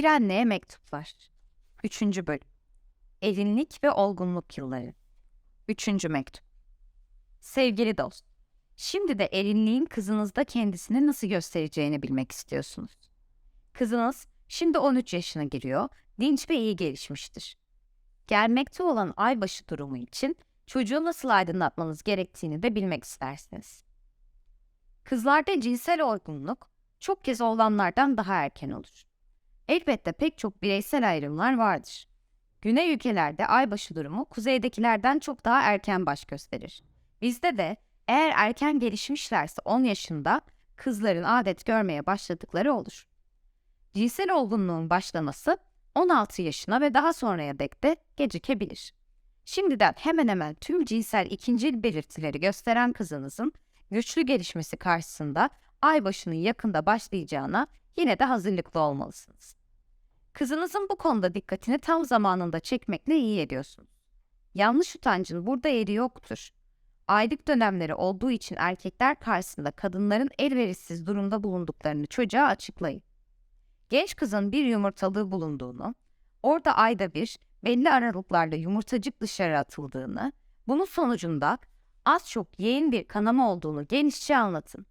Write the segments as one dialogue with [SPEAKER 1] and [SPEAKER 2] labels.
[SPEAKER 1] Bir anneye mektuplar. Üçüncü bölüm. Erinlik ve olgunluk yılları. Üçüncü mektup. Sevgili dost, şimdi de erinliğin kızınızda kendisini nasıl göstereceğini bilmek istiyorsunuz. Kızınız şimdi 13 yaşına giriyor, dinç ve iyi gelişmiştir. Gelmekte olan aybaşı durumu için çocuğu nasıl aydınlatmanız gerektiğini de bilmek istersiniz. Kızlarda cinsel olgunluk çok kez oğlanlardan daha erken olur. Elbette pek çok bireysel ayrımlar vardır. Güney ülkelerde aybaşı durumu kuzeydekilerden çok daha erken baş gösterir. Bizde de eğer erken gelişmişlerse 10 yaşında kızların adet görmeye başladıkları olur. Cinsel olgunluğun başlaması 16 yaşına ve daha sonraya dek de gecikebilir. Şimdiden hemen hemen tüm cinsel ikincil belirtileri gösteren kızınızın güçlü gelişmesi karşısında aybaşının yakında başlayacağına yine de hazırlıklı olmalısınız. Kızınızın bu konuda dikkatini tam zamanında çekmekle iyi ediyorsunuz. Yanlış utancın burada yeri yoktur. Aylık dönemleri olduğu için erkekler karşısında kadınların elverişsiz durumda bulunduklarını çocuğa açıklayın. Genç kızın bir yumurtalığı bulunduğunu, orada ayda bir belli aralıklarla yumurtacık dışarı atıldığını, bunun sonucunda az çok yeğen bir kanama olduğunu genişçe anlatın.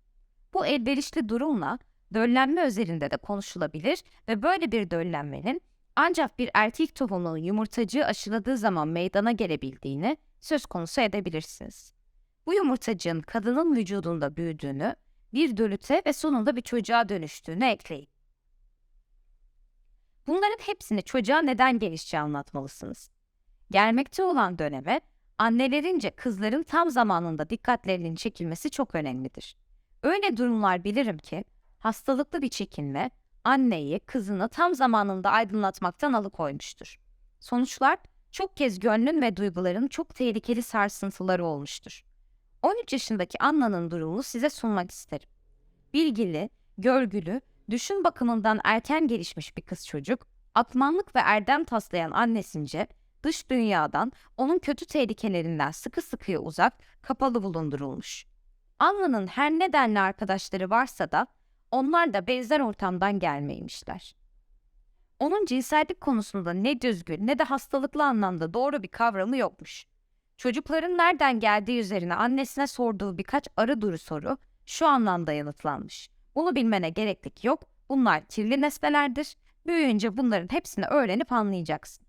[SPEAKER 1] Bu elverişli durumla döllenme özelinde de konuşulabilir ve böyle bir döllenmenin ancak bir erkek tohumunun yumurtacığı aşıladığı zaman meydana gelebildiğini söz konusu edebilirsiniz. Bu yumurtacığın kadının vücudunda büyüdüğünü, bir dölüte ve sonunda bir çocuğa dönüştüğünü ekleyin. Bunların hepsini çocuğa neden gelişçe anlatmalısınız. Gelmekte olan döneme annelerince kızların tam zamanında dikkatlerinin çekilmesi çok önemlidir. Öyle durumlar bilirim ki hastalıklı bir çekinme anneyi, kızını tam zamanında aydınlatmaktan alıkoymuştur. Sonuçlar çok kez gönlün ve duyguların çok tehlikeli sarsıntıları olmuştur. 13 yaşındaki Anna'nın durumunu size sunmak isterim. Bilgili, görgülü, düşün bakımından erken gelişmiş bir kız çocuk, atmanlık ve erdem taslayan annesince dış dünyadan onun kötü tehlikelerinden sıkı sıkıya uzak, kapalı bulundurulmuş. Anna'nın her nedenle arkadaşları varsa da onlar da benzer ortamdan gelmeymişler. Onun cinsellik konusunda ne düzgün ne de hastalıklı anlamda doğru bir kavramı yokmuş. Çocukların nereden geldiği üzerine annesine sorduğu birkaç arı duru soru şu anlamda yanıtlanmış. Bunu bilmene gereklik yok. Bunlar kirli nesnelerdir. Büyüyünce bunların hepsini öğrenip anlayacaksın.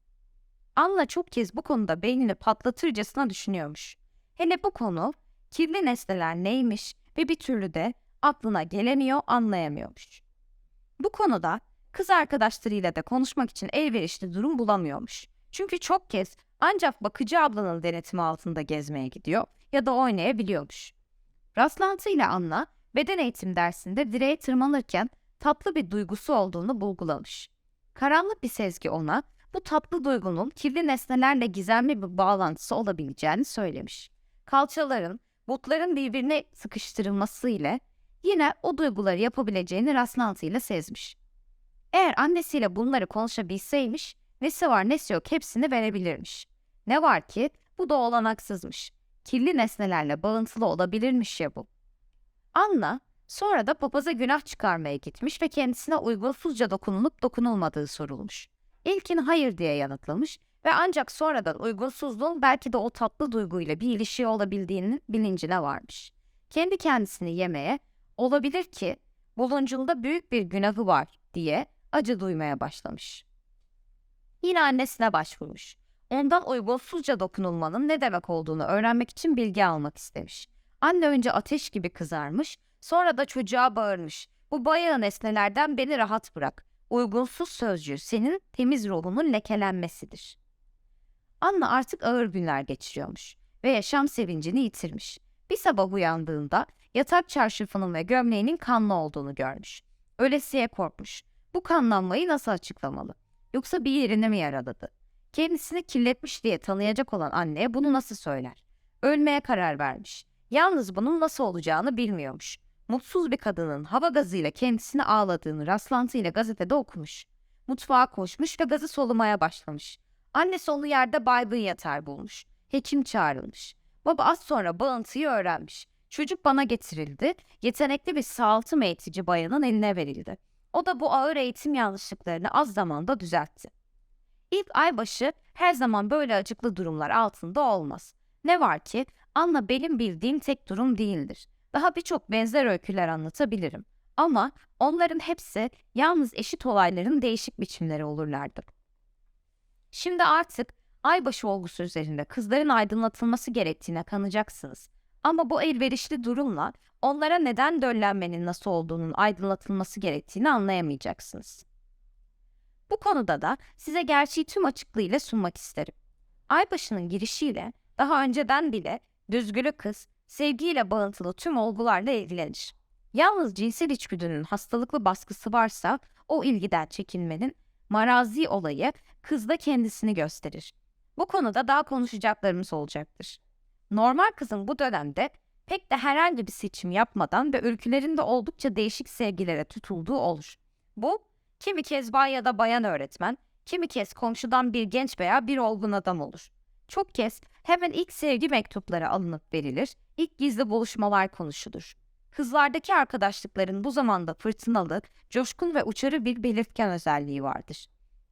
[SPEAKER 1] Anla çok kez bu konuda beynini patlatırcasına düşünüyormuş. Hele bu konu kirli nesneler neymiş ve bir türlü de aklına gelemiyor, anlayamıyormuş. Bu konuda kız arkadaşlarıyla da konuşmak için elverişli durum bulamıyormuş. Çünkü çok kez ancak bakıcı ablanın denetimi altında gezmeye gidiyor ya da oynayabiliyormuş. Rastlantıyla Anna beden eğitim dersinde direğe tırmanırken tatlı bir duygusu olduğunu bulgulamış. Karanlık bir sezgi ona bu tatlı duygunun kirli nesnelerle gizemli bir bağlantısı olabileceğini söylemiş. Kalçaların, butların birbirine sıkıştırılması ile yine o duyguları yapabileceğini rastlantıyla sezmiş. Eğer annesiyle bunları konuşabilseymiş, nesi var nesi yok hepsini verebilirmiş. Ne var ki bu da olanaksızmış. Kirli nesnelerle bağıntılı olabilirmiş ya bu. Anna sonra da papaza günah çıkarmaya gitmiş ve kendisine uygunsuzca dokunulup dokunulmadığı sorulmuş. İlkin hayır diye yanıtlamış ve ancak sonradan uygunsuzluğun belki de o tatlı duyguyla bir ilişki olabildiğinin bilincine varmış. Kendi kendisini yemeye, olabilir ki buluncunda büyük bir günahı var diye acı duymaya başlamış. Yine annesine başvurmuş. Ondan uygunsuzca dokunulmanın ne demek olduğunu öğrenmek için bilgi almak istemiş. Anne önce ateş gibi kızarmış, sonra da çocuğa bağırmış. Bu bayağı nesnelerden beni rahat bırak. Uygunsuz sözcüğü senin temiz ruhunun lekelenmesidir. Anna artık ağır günler geçiriyormuş ve yaşam sevincini yitirmiş. Bir sabah uyandığında yatak çarşafının ve gömleğinin kanlı olduğunu görmüş. Ölesiye korkmuş. Bu kanlanmayı nasıl açıklamalı? Yoksa bir yerine mi yaraladı? Kendisini kirletmiş diye tanıyacak olan anneye bunu nasıl söyler? Ölmeye karar vermiş. Yalnız bunun nasıl olacağını bilmiyormuş. Mutsuz bir kadının hava gazıyla kendisini ağladığını rastlantıyla gazetede okumuş. Mutfağa koşmuş ve gazı solumaya başlamış. Annesi onu yerde baygın yatar bulmuş. Hekim çağrılmış. Baba az sonra bağıntıyı öğrenmiş. Çocuk bana getirildi. Yetenekli bir sağaltım eğitici bayanın eline verildi. O da bu ağır eğitim yanlışlıklarını az zamanda düzeltti. İlk aybaşı her zaman böyle acıklı durumlar altında olmaz. Ne var ki Anna benim bildiğim tek durum değildir. Daha birçok benzer öyküler anlatabilirim. Ama onların hepsi yalnız eşit olayların değişik biçimleri olurlardı. Şimdi artık aybaşı olgusu üzerinde kızların aydınlatılması gerektiğine kanacaksınız. Ama bu elverişli durumla onlara neden döllenmenin nasıl olduğunun aydınlatılması gerektiğini anlayamayacaksınız. Bu konuda da size gerçeği tüm açıklığıyla sunmak isterim. Aybaşı'nın girişiyle daha önceden bile düzgülü kız sevgiyle bağıntılı tüm olgularla ilgilenir. Yalnız cinsel içgüdünün hastalıklı baskısı varsa o ilgiden çekinmenin marazi olayı kızda kendisini gösterir. Bu konuda daha konuşacaklarımız olacaktır. Normal kızın bu dönemde pek de herhangi bir seçim yapmadan ve ülkelerinde oldukça değişik sevgilere tutulduğu olur. Bu, kimi kez bay ya da bayan öğretmen, kimi kez komşudan bir genç veya bir olgun adam olur. Çok kez hemen ilk sevgi mektupları alınıp verilir, ilk gizli buluşmalar konuşulur. Kızlardaki arkadaşlıkların bu zamanda fırtınalı, coşkun ve uçarı bir belirtgen özelliği vardır.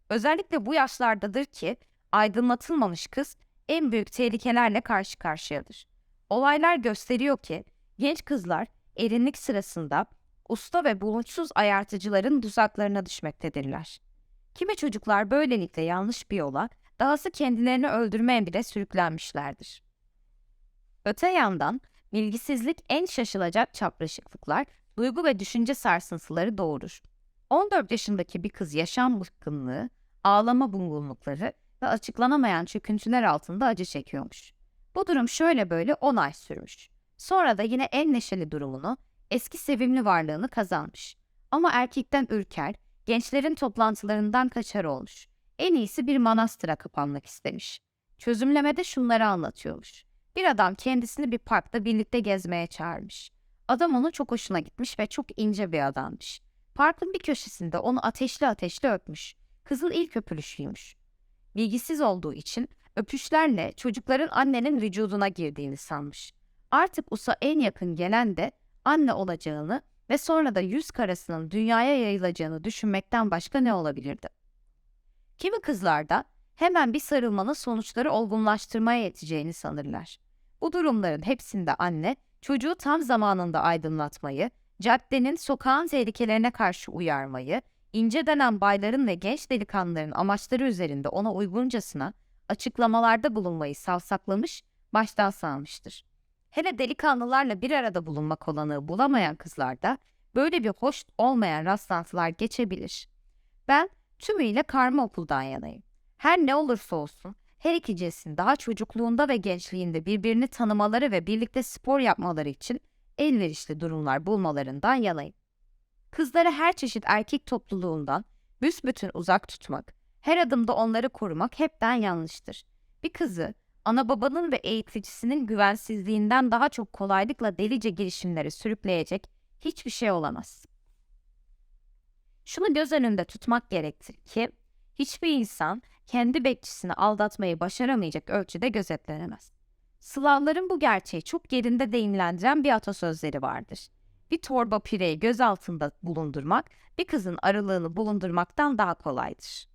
[SPEAKER 1] Özellikle bu yaşlardadır ki aydınlatılmamış kız en büyük tehlikelerle karşı karşıyadır. Olaylar gösteriyor ki genç kızlar erinlik sırasında usta ve bulutsuz ayartıcıların tuzaklarına düşmektedirler. Kimi çocuklar böylelikle yanlış bir yola, dahası kendilerini öldürmeye bile sürüklenmişlerdir. Öte yandan bilgisizlik en şaşılacak çapraşıklıklar, duygu ve düşünce sarsıntıları doğurur. 14 yaşındaki bir kız yaşam bıkkınlığı, ağlama bungunlukları ve açıklanamayan çöküntüler altında acı çekiyormuş. Bu durum şöyle böyle 10 ay sürmüş. Sonra da yine en neşeli durumunu, eski sevimli varlığını kazanmış. Ama erkekten ürker, gençlerin toplantılarından kaçar olmuş. En iyisi bir manastıra kapanmak istemiş. Çözümlemede şunları anlatıyormuş. Bir adam kendisini bir parkta birlikte gezmeye çağırmış. Adam onu çok hoşuna gitmiş ve çok ince bir adammış. Parkın bir köşesinde onu ateşli ateşli öpmüş. Kızıl ilk öpülüşüymüş. Bilgisiz olduğu için öpüşlerle çocukların annenin vücuduna girdiğini sanmış. Artık Usa en yakın gelen de anne olacağını ve sonra da yüz karasının dünyaya yayılacağını düşünmekten başka ne olabilirdi? Kimi kızlarda hemen bir sarılmanın sonuçları olgunlaştırmaya yeteceğini sanırlar. Bu durumların hepsinde anne çocuğu tam zamanında aydınlatmayı, caddenin sokağın tehlikelerine karşı uyarmayı, ince denen bayların ve genç delikanlıların amaçları üzerinde ona uyguncasına açıklamalarda bulunmayı savsaklamış, baştan sağmıştır. Hele delikanlılarla bir arada bulunmak olanağı bulamayan kızlarda böyle bir hoş olmayan rastlantılar geçebilir. Ben tümüyle karma okuldan yanayım. Her ne olursa olsun her iki cinsin daha çocukluğunda ve gençliğinde birbirini tanımaları ve birlikte spor yapmaları için elverişli durumlar bulmalarından yanayım. Kızları her çeşit erkek topluluğundan büsbütün uzak tutmak, her adımda onları korumak hepten yanlıştır. Bir kızı ana babanın ve eğiticisinin güvensizliğinden daha çok kolaylıkla delice girişimleri sürükleyecek hiçbir şey olamaz. Şunu göz önünde tutmak gerektir ki hiçbir insan kendi bekçisini aldatmayı başaramayacak ölçüde gözetlenemez. Slavların bu gerçeği çok yerinde deyimlendiren bir atasözleri vardır. Bir torba pireyi göz altında bulundurmak, bir kızın aralığını bulundurmaktan daha kolaydır.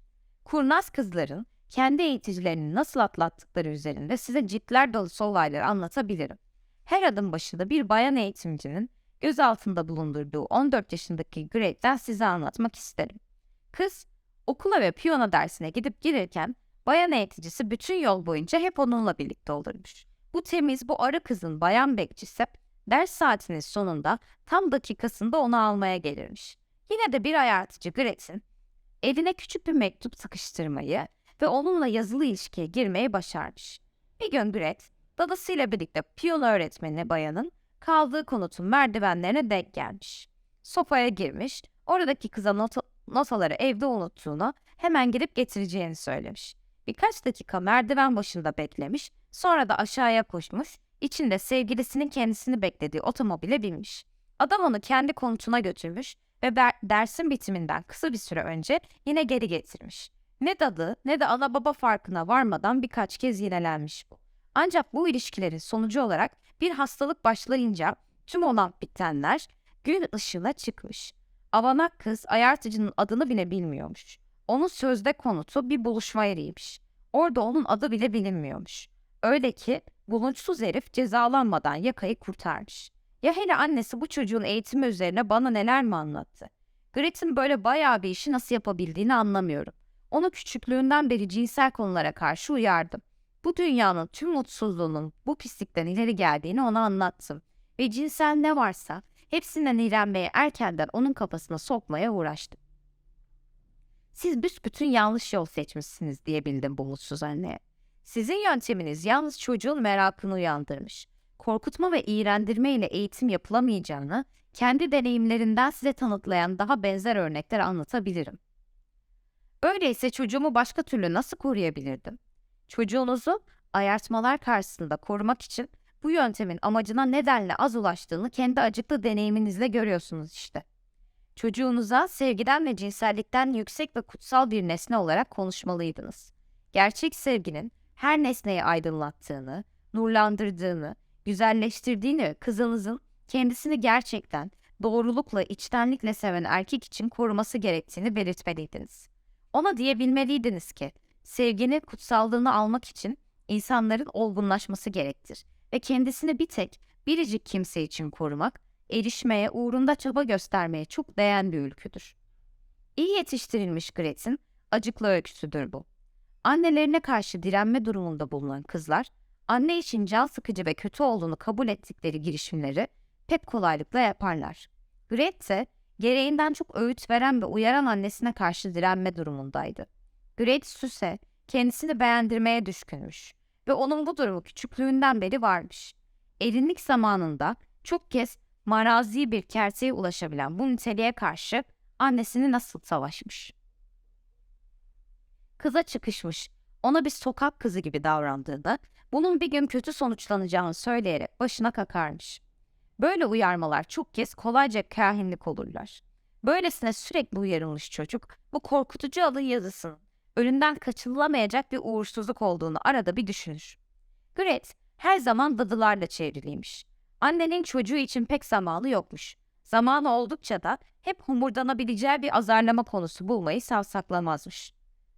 [SPEAKER 1] Kurnaz kızların kendi eğiticilerini nasıl atlattıkları üzerinde size ciltler dolusu olayları anlatabilirim. Her adım başında bir bayan eğitimcinin göz altında bulundurduğu 14 yaşındaki Grade'den size anlatmak isterim. Kız okula ve piyano dersine gidip gelirken bayan eğiticisi bütün yol boyunca hep onunla birlikte olurmuş. Bu temiz, bu arı kızın bayan bekçisi ders saatinin sonunda tam dakikasında onu almaya gelirmiş. Yine de bir ayartıcı Gret'in eline küçük bir mektup sıkıştırmayı ve onunla yazılı ilişkiye girmeyi başarmış. Bir gün Gret, dadasıyla birlikte piyano öğretmeni bayanın kaldığı konutun merdivenlerine denk gelmiş. Sofaya girmiş, oradaki kıza not notaları evde unuttuğunu, hemen girip getireceğini söylemiş. Birkaç dakika merdiven başında beklemiş, sonra da aşağıya koşmuş, içinde sevgilisinin kendisini beklediği otomobile binmiş. Adam onu kendi konutuna götürmüş ve dersin bitiminden kısa bir süre önce yine geri getirmiş. Ne dadı ne de ana baba farkına varmadan birkaç kez yinelenmiş bu. Ancak bu ilişkilerin sonucu olarak bir hastalık başlayınca tüm olan bitenler gün ışığına çıkmış. Avanak kız ayartıcının adını bile bilmiyormuş. Onun sözde konutu bir buluşma yeriymiş. Orada onun adı bile bilinmiyormuş. Öyle ki bulunçsuz herif cezalanmadan yakayı kurtarmış. Ya hele annesi bu çocuğun eğitimi üzerine bana neler mi anlattı? Gret'in böyle bayağı bir işi nasıl yapabildiğini anlamıyorum. Onu küçüklüğünden beri cinsel konulara karşı uyardım. Bu dünyanın tüm mutsuzluğunun bu pislikten ileri geldiğini ona anlattım. Ve cinsel ne varsa hepsinden iğrenmeye erkenden onun kafasına sokmaya uğraştım. Siz büsbütün yanlış yol seçmişsiniz diyebildim bu mutsuz anneye. Sizin yönteminiz yalnız çocuğun merakını uyandırmış. Korkutma ve iğrendirme ile eğitim yapılamayacağını kendi deneyimlerinden size tanıtlayan daha benzer örnekler anlatabilirim. Öyleyse çocuğumu başka türlü nasıl koruyabilirdim? Çocuğunuzu ayartmalar karşısında korumak için bu yöntemin amacına nedenle az ulaştığını kendi acıklı deneyiminizle görüyorsunuz işte. Çocuğunuza sevgiden ve cinsellikten yüksek ve kutsal bir nesne olarak konuşmalıydınız. Gerçek sevginin her nesneyi aydınlattığını, nurlandırdığını, güzelleştirdiğini kızınızın kendisini gerçekten doğrulukla, içtenlikle seven erkek için koruması gerektiğini belirtmeliydiniz. Ona diyebilmeliydiniz ki, sevginin kutsallığını almak için insanların olgunlaşması gerektir ve kendisini bir tek, biricik kimse için korumak, erişmeye, uğrunda çaba göstermeye çok değen bir ülküdür. İyi yetiştirilmiş Gret'in acıklı öyküsüdür bu. Annelerine karşı direnme durumunda bulunan kızlar, anne için can sıkıcı ve kötü olduğunu kabul ettikleri girişimleri pek kolaylıkla yaparlar. Gret ise gereğinden çok öğüt veren ve uyaran annesine karşı direnme durumundaydı. Gret Süse kendisini beğendirmeye düşkünmüş ve onun bu durumu küçüklüğünden beri varmış. Erinlik zamanında çok kez marazi bir kerteye ulaşabilen bu niteliğe karşı annesini nasıl savaşmış. Kıza çıkışmış, ona bir sokak kızı gibi davrandığında bunun bir gün kötü sonuçlanacağını söyleyerek başına kakarmış. Böyle uyarmalar çok kez kolayca kahinlik olurlar. Böylesine sürekli uyarılmış çocuk bu korkutucu alın yazısının önünden kaçınılamayacak bir uğursuzluk olduğunu arada bir düşünür. Gret her zaman dadılarla çevriliymiş. Annenin çocuğu için pek zamanı yokmuş. Zamanı oldukça da hep homurdanabileceği bir azarlama konusu bulmayı savsaklamazmış.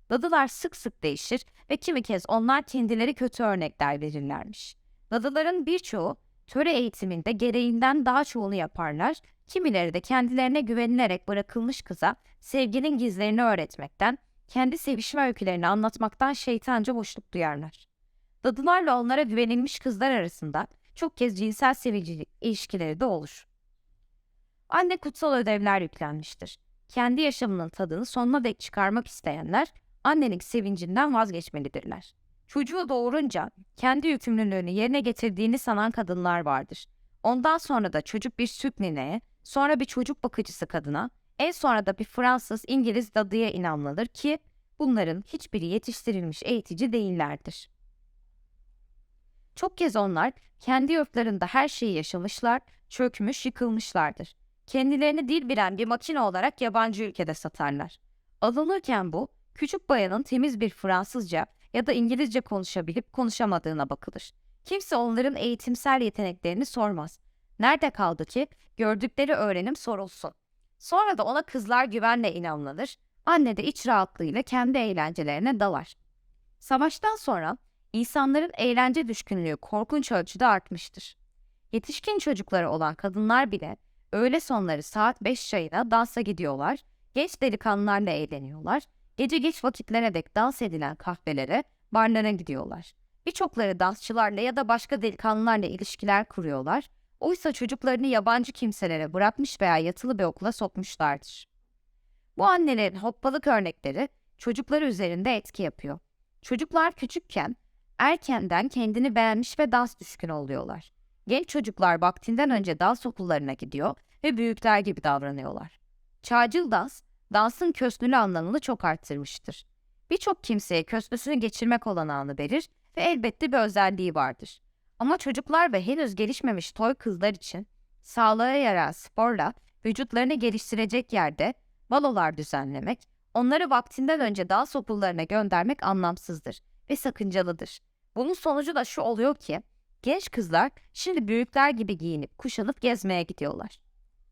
[SPEAKER 1] Dadılar sık sık değişir ve kimi kez onlar kendileri kötü örnekler verirlermiş. Dadıların birçoğu töre eğitiminde gereğinden daha çoğunu yaparlar, kimileri de kendilerine güvenilerek bırakılmış kıza sevginin gizlerini öğretmekten, kendi sevişme öykülerini anlatmaktan şeytanca boşluk duyarlar. Dadılarla onlara güvenilmiş kızlar arasında çok kez cinsel sevicilik ilişkileri de olur. Anne kutsal ödevler yüklenmiştir. Kendi yaşamının tadını sonuna dek çıkarmak isteyenler annenin sevincinden vazgeçmelidirler. Çocuğu doğurunca kendi yükümlülüğünü yerine getirdiğini sanan kadınlar vardır. Ondan sonra da çocuk bir süt nineye, sonra bir çocuk bakıcısı kadına, en sonra da bir Fransız, İngiliz dadıya inanılır ki bunların hiçbiri yetiştirilmiş eğitici değillerdir. Çok kez onlar kendi yurtlarında her şeyi yaşamışlar, çökmüş, yıkılmışlardır. Kendilerini dil bilen bir makine olarak yabancı ülkede satarlar. Alınırken bu, küçük bayanın temiz bir Fransızca ya da İngilizce konuşabilip konuşamadığına bakılır. Kimse onların eğitimsel yeteneklerini sormaz. Nerede kaldı ki gördükleri öğrenim sorulsun. Sonra da ona kızlar güvenle inanılır, anne de iç rahatlığıyla kendi eğlencelerine dalar. Savaştan sonra insanların eğlence düşkünlüğü korkunç ölçüde artmıştır. Yetişkin çocukları olan kadınlar bile öğle sonları saat 5 çayına dansa gidiyorlar, genç delikanlılarla eğleniyorlar, gece geç vakitlere dek dans edilen kahvelere, barlara gidiyorlar. Birçokları dansçılarla ya da başka delikanlılarla ilişkiler kuruyorlar, oysa çocuklarını yabancı kimselere bırakmış veya yatılı bir okula sokmuşlardır. Bu annelerin hoppalık örnekleri çocukları üzerinde etki yapıyor. Çocuklar küçükken erkenden kendini beğenmiş ve dans düşkün oluyorlar. Genç çocuklar vaktinden önce dans okullarına gidiyor ve büyükler gibi davranıyorlar. Çağcıl dans, dansın kösnülü anlamını çok arttırmıştır. Birçok kimseye kösnüsünü geçirmek olanağını verir ve elbette bir özelliği vardır. Ama çocuklar ve henüz gelişmemiş toy kızlar için sağlığa yarayan sporla vücutlarını geliştirecek yerde balolar düzenlemek, onları vaktinden önce dans okullarına göndermek anlamsızdır ve sakıncalıdır. Bunun sonucu da şu oluyor ki genç kızlar şimdi büyükler gibi giyinip kuşanıp gezmeye gidiyorlar.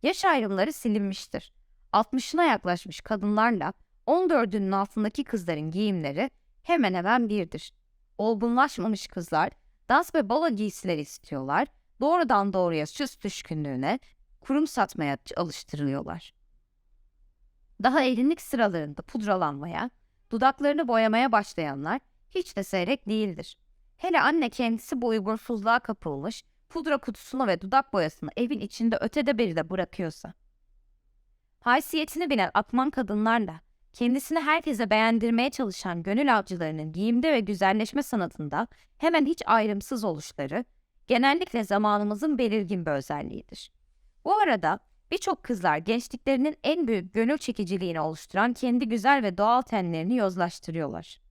[SPEAKER 1] Yaş ayrımları silinmiştir. 60'ına yaklaşmış kadınlarla 14'ünün altındaki kızların giyimleri hemen hemen birdir. Olgunlaşmamış kızlar dans ve balo giysileri istiyorlar, doğrudan doğruya süs düşkünlüğüne, kurum satmaya alıştırılıyorlar. Daha elinlik sıralarında pudralanmaya, dudaklarını boyamaya başlayanlar hiç de seyrek değildir. Hele anne kendisi bu uygunsuzluğa kapılmış, pudra kutusunu ve dudak boyasını evin içinde ötede beride bırakıyorsa. Haysiyetini bilen atman kadınlarla, kendisini herkese beğendirmeye çalışan gönül avcılarının giyimde ve güzelleşme sanatında hemen hiç ayrımsız oluşları, genellikle zamanımızın belirgin bir özelliğidir. Bu arada birçok kızlar gençliklerinin en büyük gönül çekiciliğini oluşturan kendi güzel ve doğal tenlerini yozlaştırıyorlar.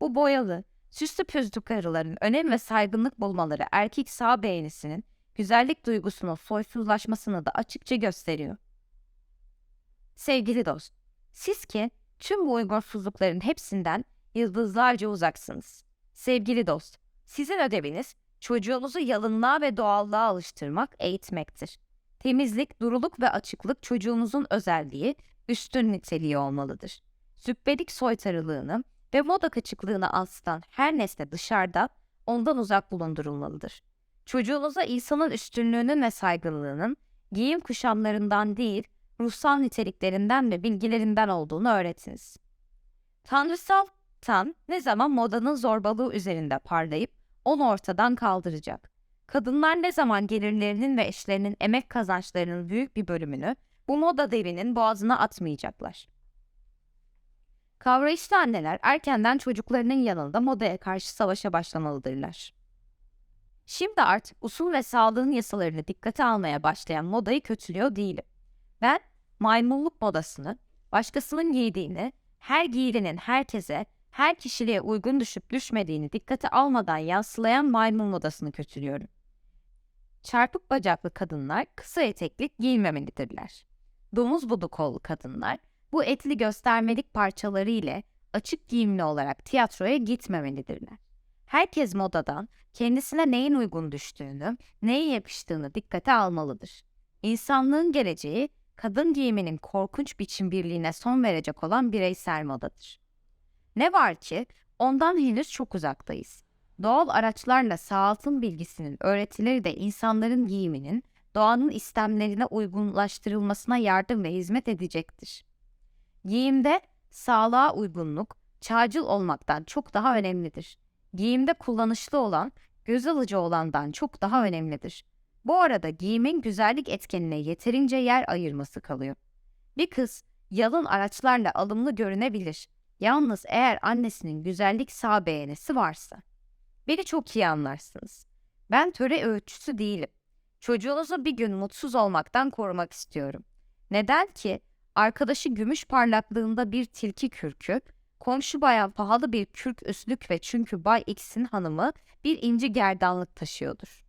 [SPEAKER 1] Bu boyalı, süslü püslü karıların önem ve saygınlık bulmaları erkek sağ beğenisinin güzellik duygusunun soysuzlaşmasını da açıkça gösteriyor. Sevgili dost, siz ki tüm bu uygunsuzlukların hepsinden yıldızlarca uzaksınız. Sevgili dost, sizin ödeviniz çocuğunuzu yalınlığa ve doğallığa alıştırmak, eğitmektir. Temizlik, duruluk ve açıklık çocuğunuzun özelliği, üstün niteliği olmalıdır. Zübbelik soytarılığını ve moda kaçıklığını aslan her nesne dışarıda, ondan uzak bulundurulmalıdır. Çocuğunuza insanın üstünlüğünün ve saygınlığının giyim kuşamlarından değil, ruhsal niteliklerinden ve bilgilerinden olduğunu öğretiniz. Tanrısal tan ne zaman modanın zorbalığı üzerinde parlayıp onu ortadan kaldıracak. Kadınlar ne zaman gelirlerinin ve eşlerinin emek kazançlarının büyük bir bölümünü bu moda devinin boğazına atmayacaklar. Kavrayışlı anneler erkenden çocuklarının yanında modaya karşı savaşa başlamalıdırlar. Şimdi artık usul ve sağlığın yasalarını dikkate almaya başlayan modayı kötülüyor değilim. Ben maymunluk modasını, başkasının giydiğini, her giyilinin herkese, her kişiliğe uygun düşüp düşmediğini dikkate almadan yansılayan maymun modasını kötülüyorum. Çarpık bacaklı kadınlar kısa eteklik giymemelidirler. Domuz budu kollu kadınlar bu etli göstermelik parçaları ile açık giyimli olarak tiyatroya gitmemelidirler. Herkes modadan kendisine neyin uygun düştüğünü, neye yakıştığını dikkate almalıdır. İnsanlığın geleceği kadın giyiminin korkunç biçim birliğine son verecek olan bireysel modadır. Ne var ki ondan henüz çok uzaktayız. Doğal araçlarla sağaltım bilgisinin öğretileri de insanların giyiminin doğanın istemlerine uygunlaştırılmasına yardım ve hizmet edecektir. Giyimde sağlığa uygunluk, çağcıl olmaktan çok daha önemlidir. Giyimde kullanışlı olan, göz alıcı olandan çok daha önemlidir. Bu arada giyimin güzellik etkenine yeterince yer ayırması kalıyor. Bir kız yalın araçlarla alımlı görünebilir. Yalnız eğer annesinin güzellik sağ beğenisi varsa. Beni çok iyi anlarsınız. Ben töre öğütçüsü değilim. Çocuğunuzu bir gün mutsuz olmaktan korumak istiyorum. Neden ki? Arkadaşı gümüş parlaklığında bir tilki kürkü, komşu bayan pahalı bir kürk üstlük ve çünkü Bay X'in hanımı bir inci gerdanlık taşıyordur.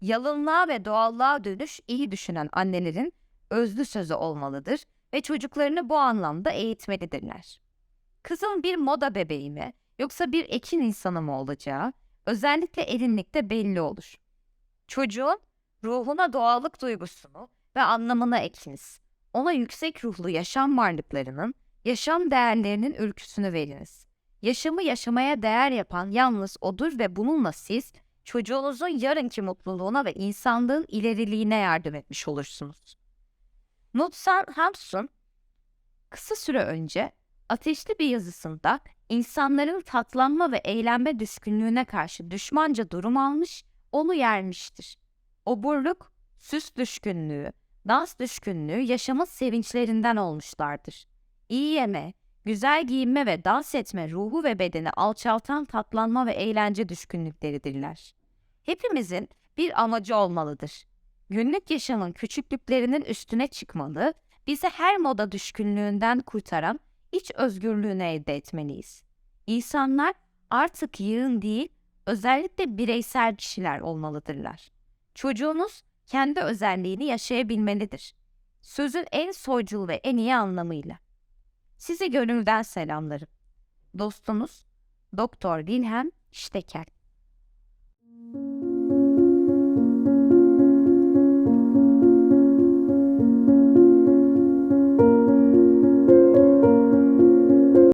[SPEAKER 1] Yalınlığa ve doğallığa dönüş iyi düşünen annelerin özlü sözü olmalıdır ve çocuklarını bu anlamda eğitmelidirler. Kızın bir moda bebeği mi yoksa bir ekin insanı mı olacağı özellikle elinlikte belli olur. Çocuğun ruhuna doğallık duygusunu ve anlamını ekiniz. Ona yüksek ruhlu yaşam varlıklarının, yaşam değerlerinin ülküsünü veriniz. Yaşamı yaşamaya değer yapan yalnız odur ve bununla siz çocuğunuzun yarınki mutluluğuna ve insanlığın ileriliğine yardım etmiş olursunuz. Knudsen Hamsun kısa süre önce ateşli bir yazısında insanların tatlanma ve eğlenme düşkünlüğüne karşı düşmanca durum almış, onu yermiştir. Oburluk, süs düşkünlüğü, dans düşkünlüğü yaşamın sevinçlerinden olmuşlardır. İyi yeme, güzel giyinme ve dans etme ruhu ve bedeni alçaltan tatlanma ve eğlence düşkünlükleridirler. Hepimizin bir amacı olmalıdır. Günlük yaşamın küçüklüklerinin üstüne çıkmalı, bizi her moda düşkünlüğünden kurtaran iç özgürlüğünü elde etmeliyiz. İnsanlar artık yığın değil, özellikle bireysel kişiler olmalıdırlar. Çocuğunuz kendi özelliğini yaşayabilmelidir. Sözün en soycul ve en iyi anlamıyla. Sizi gönülden selamlarım. Dostunuz Doktor Wilhelm Stecker